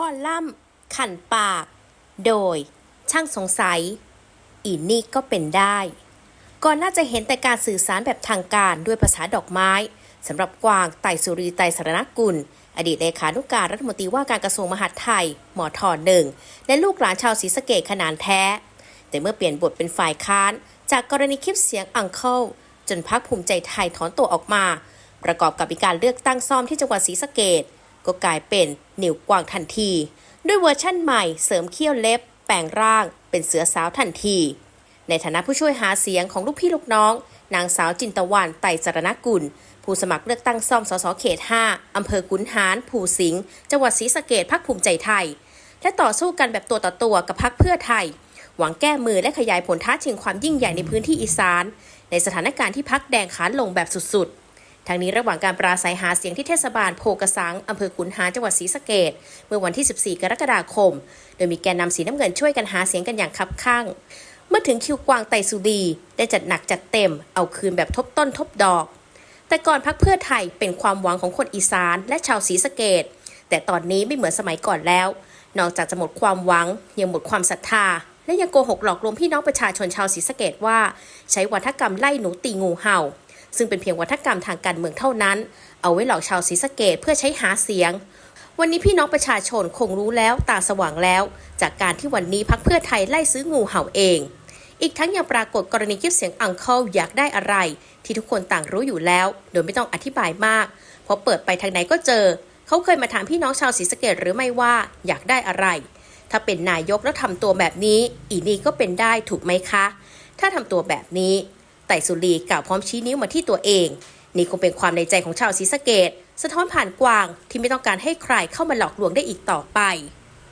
คอลัมน์ขันปาก โดย ช่างสงสัย อีนี่ก็เป็นได้ ก่อนน่าจะเห็นแต่การสื่อสารแบบทางการด้วยภาษาดอกไม้สำหรับกวางไต่สุรีไตรสรณกุล อดีตเลขานุการรัฐมนตรีว่าการกระทรวงมหาดไทย หมอทอหนึ่งและลูกหลานชาวศรีสะเกดขนานแท้ แต่เมื่อเปลี่ยนบทเป็นฝ่ายค้าน จากกรณีคลิปเสียงอังเคิลจนพักภูมิใจไทยถอนตัวออกมา ประกอบกับมีการเลือกตั้งซ่อมที่จังหวัดศรีสะเกด ก็กลายเป็นนิวกวางทันที ด้วยเวอร์ชั่นใหม่เสริมเขี้ยวเล็บ แปลงร่าง เป็นเสือสาวทันที ในฐานะผู้ช่วยหาเสียงของลูกพี่ลูกน้อง นางสาวจินตวันไต่สรณกุล ผู้สมัครเลือกตั้งซ่อมสสเขต 5 อำเภอกุนหารภูสิงห์จังหวัดศรีสะเกดพักภูมิใจไทย และต่อสู้กันแบบตัวต่อตัวกับพักเพื่อไทย หวังแก้มือและขยายผลท้าชิงความยิ่งใหญ่ในพื้นที่อีสาน ในสถานการณ์ที่พักแดงขานลงแบบสุดๆ ทางนี้ระหว่างการปราศัยหาเสียงที่เทศบาลโพกระสังอำเภอขุนหารจังหวัดศรีสะเกดเมื่อวันที่ 14 กรกฎาคม โดยมีแกนนำสีน้ำเงินช่วยกันหาเสียงกันอย่างคับข้างเมื่อถึงคิวกวางไตสุดีได้จัดหนักจัดเต็ม เอาคืนแบบทบต้นทบดอก แต่ก่อนพักเพื่อไทยเป็นความหวังของคนอีสานและชาวศรีสะเกดแต่ตอนนี้ไม่เหมือนสมัยก่อนแล้ว นอกจากจะหมดความหวังยังหมดความศรัทธาและยังโกหกหลอกลวงพี่น้องประชาชนชาวศรีสะเกดว่า ใช้วัฒกรรมไล่หนูตีงูเห่า ซึ่งเป็นเพียงวัฒกรรมทางการเมืองเท่านั้น เอาไว้หลอกชาวศรีสะเกดเพื่อใช้หาเสียง วันนี้พี่น้องประชาชนคงรู้แล้วตาสว่างแล้ว จากการที่วันนี้พักเพื่อไทยไล่ซื้องูเห่าเอง อีกทั้งยังปรากฏกรณีคลิปเสียงอังเคิลอยากได้อะไร ที่ทุกคนต่างรู้อยู่แล้ว โดยไม่ต้องอธิบายมากเพราะเปิดไปทางไหนก็เจอ เขาเคยมาถามพี่น้องชาวศรีสะเกดหรือไม่ว่าอยากได้อะไร ถ้าเป็นนายกแล้วทำตัวแบบนี้ อีนี่ก็เป็นได้ถูกไหมคะ ถ้าทำตัวแบบนี้ ไต่สุรีกล่าวพร้อมชี้นิ้วมาที่ตัวเอง นี่คงเป็นความในใจของชาวศรีสะเกดสะท้อนผ่านกวางที่ไม่ต้องการให้ใครเข้ามาหลอกลวงได้อีกต่อไป